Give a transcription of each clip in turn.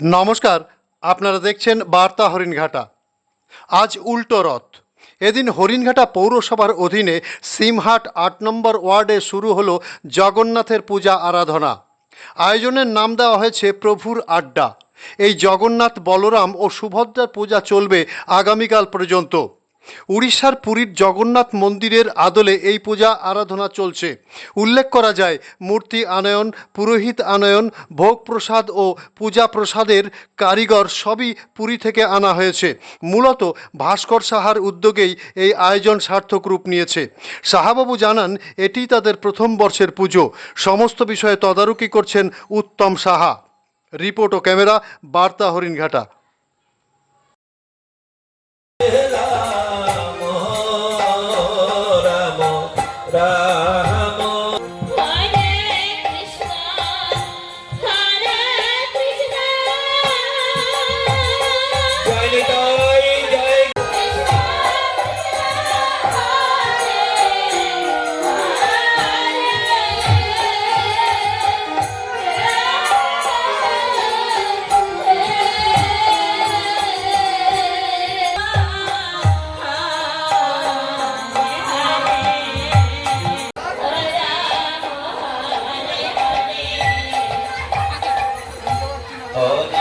নমস্কার, আপনারা দেখছেন বার্তা হরিণঘাটা। আজ উল্টো রথ। এদিন হরিণঘাটা পৌরসভার অধীনে সিমহাট আট নম্বর ওয়ার্ডে শুরু হলো জগন্নাথের পূজা আরাধনা। আয়োজনের নাম দেওয়া হয়েছে প্রভুর আড্ডা। এই জগন্নাথ, বলরাম ও সুভদ্রার পূজা চলবে আগামীকাল পর্যন্ত। উড়িষ্যার পুরীর জগন্নাথ মন্দিরের আদলে এই পূজা আরাধনা চলছে। উল্লেখ করা যায়, মূর্তি আনয়ন, পুরোহিত আনয়ন, ভোগ প্রসাদ ও পূজা প্রসাদের কারিগর সবই পুরী থেকে আনা হয়েছে। মূলত ভাস্কর সাহার উদ্যোগেই এই আয়োজন সার্থক রূপ নিয়েছে। সাহাবাবু জানান এটি তাদের প্রথম বর্ষের পুজো। সমস্ত বিষয়ে তদারকি করছেন উত্তম সাহা। রিপোর্ট ও ক্যামেরা, বার্তা Haringhata.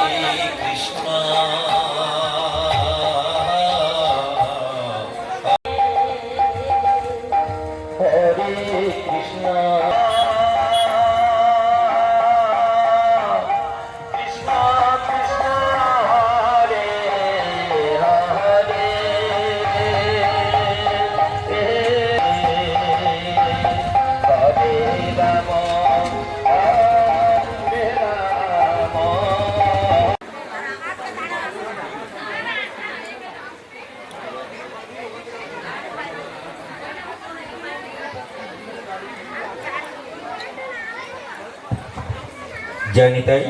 Krishna Joy Nitai.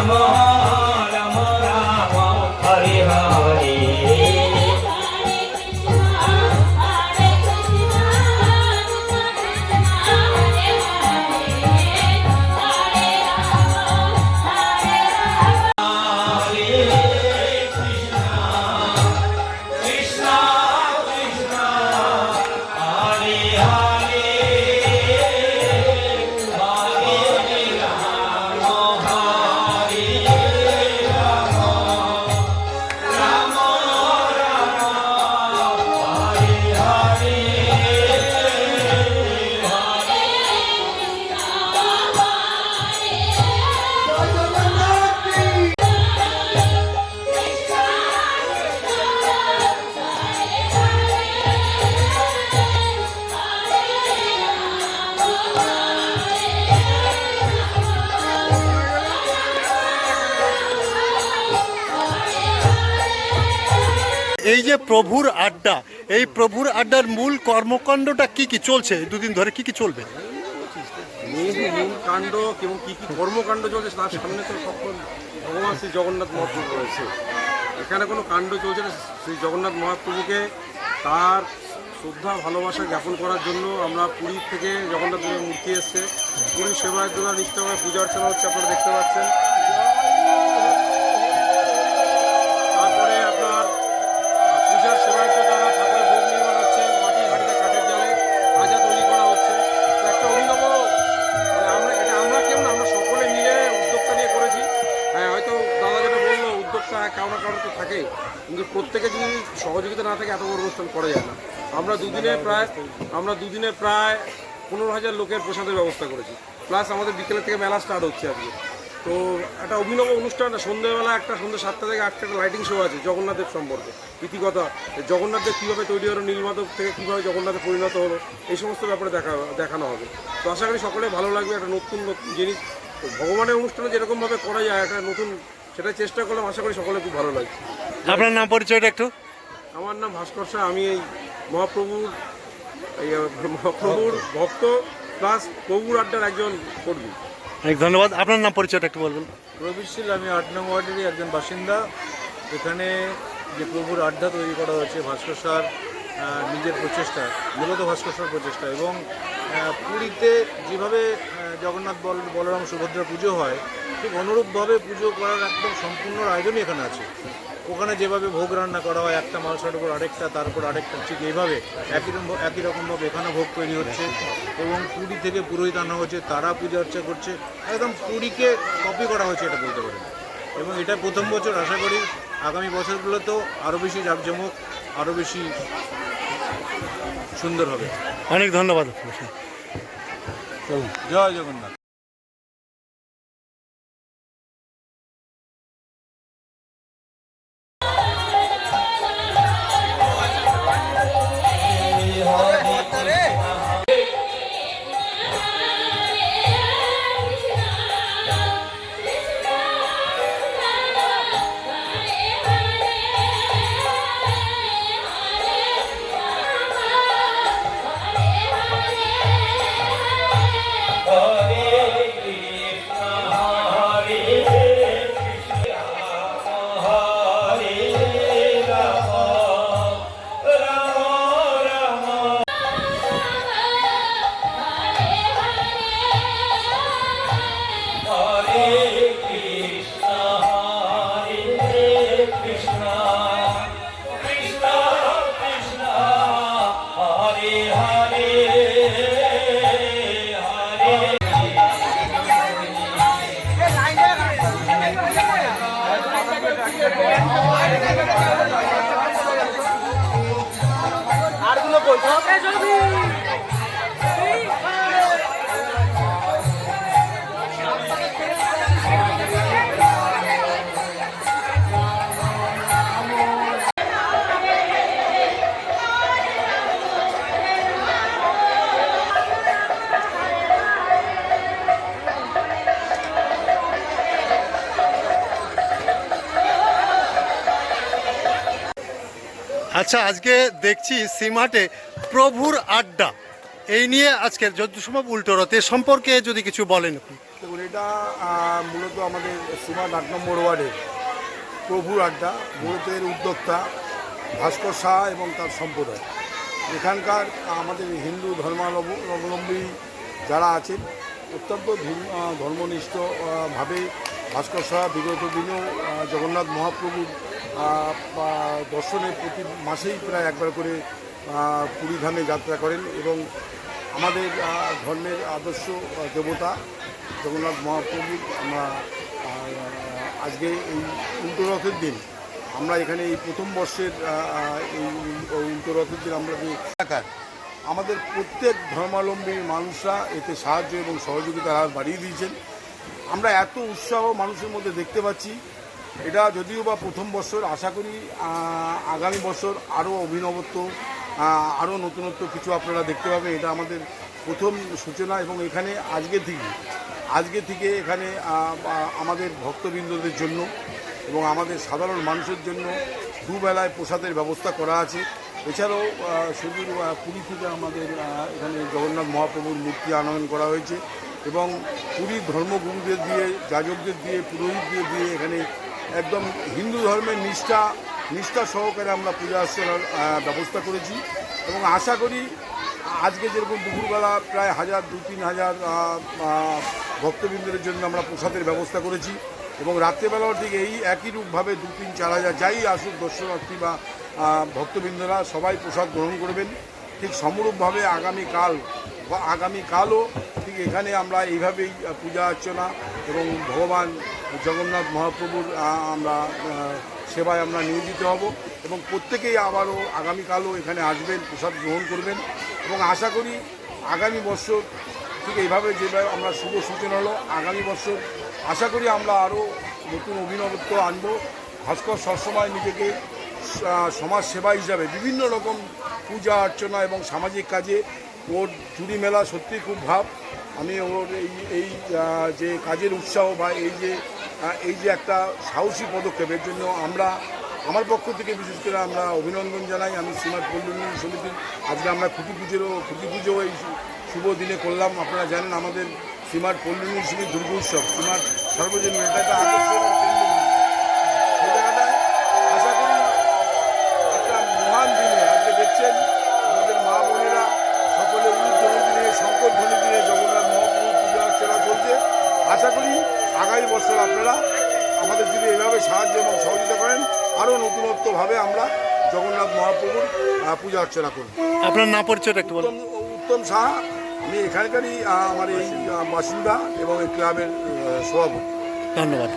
come on. প্রভুর আড্ডা। এই প্রভুর আড্ডার মূল কর্মকাণ্ডটা কি কি চলছে? দুদিন ধরে কি কি চলবে? মূল কাণ্ড এবং কী কী কর্মকাণ্ড চলছে তার সামনে তো সকল ভগবান শ্রী জগন্নাথ মহাপ্রভু রয়েছে। এখানে কোনো কাণ্ড চলছে না। শ্রী জগন্নাথ মহাপ্রভুকে তার শ্রদ্ধা, ভালোবাসা জ্ঞাপন করার জন্য আমরা পুরীর থেকে জগন্নাথ দেবের মূর্তি এসছে। পুরীর সেবায় তোলা নিষ্ঠাভাবে পূজা অর্চনা হচ্ছে, আপনারা দেখতে পাচ্ছেন। কারও না কারও তো থাকে কিন্তু প্রত্যেকে যদি সহযোগিতা না থাকে, এত বড় অনুষ্ঠান করা যায় না। আমরা দুদিনে প্রায়, আমরা দুদিনে প্রায় পনেরো হাজার লোকের প্রসাদের ব্যবস্থা করেছি। প্লাস আমাদের বিকেলের থেকে মেলা স্টার্ট হচ্ছে আজকে। তো একটা অভিনব অনুষ্ঠান সন্ধ্যেবেলা একটা, সন্ধ্যে সাতটা থেকে আটটা একটা লাইটিং শো আছে জগন্নাথের সম্পর্কে। ইতিকথা জগন্নাথের কীভাবে তৈরি হলো নীলমাধব থেকে কীভাবে জগন্নাথে পরিণত হলো, এই সমস্ত ব্যাপারে দেখা, দেখানো হবে। তো আশা করি সকলে ভালো লাগবে, একটা নতুন নতুন জিনিস। ভগবানের অনুষ্ঠানে যেরকমভাবে করা যায়, একটা নতুন সেটা চেষ্টা করলাম আশা করি সকলে খুব ভালো লাগবে আপনার নাম পরিচয়টা একটু? আমার নাম ভাস্কর শাহ আমি এই মহাপ্রভুর এই মহাপ্রভুর ভক্ত প্লাস প্রভুর আড্ডার একজন কর্মী। অনেক ধন্যবাদ। আপনার নাম পরিচয়টা একটু বলবেন। প্রবীরশীল আমি আট নং ওয়ার্ডেরই একজন বাসিন্দা। এখানে যে প্রভুর আড্ডা তৈরি করা হয়েছে ভাস্কর স্যার নিজের প্রচেষ্টা মূলত ভাস্কর স্যার প্রচেষ্টা। এবং পুরীতে যেভাবে জগন্নাথ বল বলরাম সুভদ্রা পুজো হয় ঠিক অনুরূপভাবে পুজো করার একদম সম্পূর্ণ আয়োজনই এখানে আছে। ওখানে যেভাবে ভোগ রান্না করা হয় একটা মালসার উপর আরেকটা তারপর আরেকটা ঠিক এইভাবে একই রকম একই রকমভাবে এখানে ভোগ তৈরি হচ্ছে এবং পুরী থেকে পুরোহিত আনা হচ্ছে তারা পূজা অর্চা করছে একদম পুরীকে কপি করা হয়েছে এটা বলতে পারেন। এবং এটা প্রথম বছর আশা করি আগামী বছরগুলোতেও আরও বেশি জাঁকজমক আরও বেশি সুন্দর হবে। অনেক ধন্যবাদ। জয় জগন্নাথ। আচ্ছা আজকে দেখছি সিমাটে প্রভুর আড্ডা। এই নিয়ে আজকের যত সম্ভব উল্টো রথ সম্পর্কে যদি কিছু বলেন আপনি। দেখুন এটা মূলত আমাদের সুমার আট নম্বর ওয়ার্ডের প্রভুর আড্ডা মূলত এর উদ্যোক্তা ভাস্কর শাহ এবং তার সম্প্রদায়। এখানকার আমাদের হিন্দু ধর্মাবলম্বী যারা আছেন অত্যন্ত ধর্ম- আহ, ধর্মনিষ্ঠ আহ, ভাবে ভাস্কর শাহ বিগত দিনেও জগন্নাথ মহাপ্রভুর দর্শনে প্রতি মাসেই প্রায় একবার করে আহ, পুরী ধামে যাত্রা করেন এবং আমাদের ধর্মের আদর্শ দেবতা জগন্নাথ মহাপ্রভুর আমরা আজকে এই উল্টো রথের দিন আমরা এখানে এই প্রথম বর্ষের এই উল্টো রথের দিন আমরা যে এলাকার আমাদের প্রত্যেক ধর্মাবলম্বী মানুষরা এতে সাহায্য এবং সহযোগিতার হাত বাড়িয়ে দিয়েছেন। আমরা এত উৎসাহ মানুষের মধ্যে দেখতে পাচ্ছি। এটা যদিও বা প্রথম বছর আশা করি আগামী বছর আরও অভিনবত্ব আরও নতুনত্ব কিছু আপনারা দেখতে পাবেন। এটা আমাদের প্রথম সূচনা এবং এখানে আজকে থেকে আজকে থেকে এখানে আমাদের ভক্তবৃন্দদের জন্য এবং আমাদের সাধারণ মানুষের জন্য দুবেলায় প্রসাদের ব্যবস্থা করা আছে। এছাড়াও শুধু পুরী থেকে আমাদের এখানে জগন্নাথ মহাপ্রভুর মূর্তি আনয়ন করা হয়েছে এবং পুরীর ধর্মগুরুদের দিয়ে, যাজকদের দিয়ে, পুরোহিতদের দিয়ে এখানে একদম হিন্দু ধর্মের নিষ্ঠা নিষ্ঠা সহকারে আমরা পূজা অর্চনার ব্যবস্থা করেছি এবং আশা করি আজকে যেরকম দুপুরবেলা প্রায় হাজার, দু, তিন হাজার ভক্তবৃন্দের জন্য আমরা প্রসাদের ব্যবস্থা করেছি এবং রাত্রেবেলাও ঠিক এই একই রূপভাবে দু, তিন, চার হাজার যাই আসুক দর্শনার্থী বা ভক্তবৃন্দরা সবাই প্রসাদ গ্রহণ করবেন। ঠিক সমরূপভাবে আগামীকাল আগামীকালও ঠিক এখানে আমরা এইভাবেই পূজা অর্চনা এবং ভগবান জগন্নাথ মহাপ্রভুর আমরা সেবায় আমরা নিয়োজিত হব এবং প্রত্যেকেই আবারও আগামীকালও এখানে আসবেন, প্রসাদ গ্রহণ করবেন এবং আশা করি আগামী বছর ঠিক এইভাবে যেভাবে আমরা শুভ সূচনা হলো, আগামী বছর আশা করি আমরা আরও নতুন অভিনবত্ব আনব। ভাস্কর সবসময় নিজেকে সমাজ সেবা হিসাবে বিভিন্ন রকম পূজা, অর্চনা এবং সামাজিক কাজে ওর চুরি মেলা সত্যি খুব ভাব। আমি ওর এই এই যে কাজের উৎসাহ বা এই যে এই যে একটা সাহসী পদক্ষেপের জন্য আমরা, আমার পক্ষ থেকে বিশেষ করে আমরা অভিনন্দন জানাই। আমি শ্রীমৎ কল্যাণ সমিতির আজকে আমরা খুঁটি পুজোরও, খুঁটি পুজো এই শুভ দিনে করলাম। আপনারা জানেন আমাদের সীমার কল্যাণী সমিতি দুর্গোৎসব। শ্রীমার সর্বজনীন, এটা একটা আকর্ষণীয় নতুনত্বভাবে আমরা জগন্নাথ মহাপ্রভুর পূজা অর্চনা করি আপনার নাম পরিচয়টা একটু বলুন। উত্তম সাহা আমি এখানকারই আমার এই বাসিন্দা এবং এই ক্লাবের সভাপতি। ধন্যবাদ।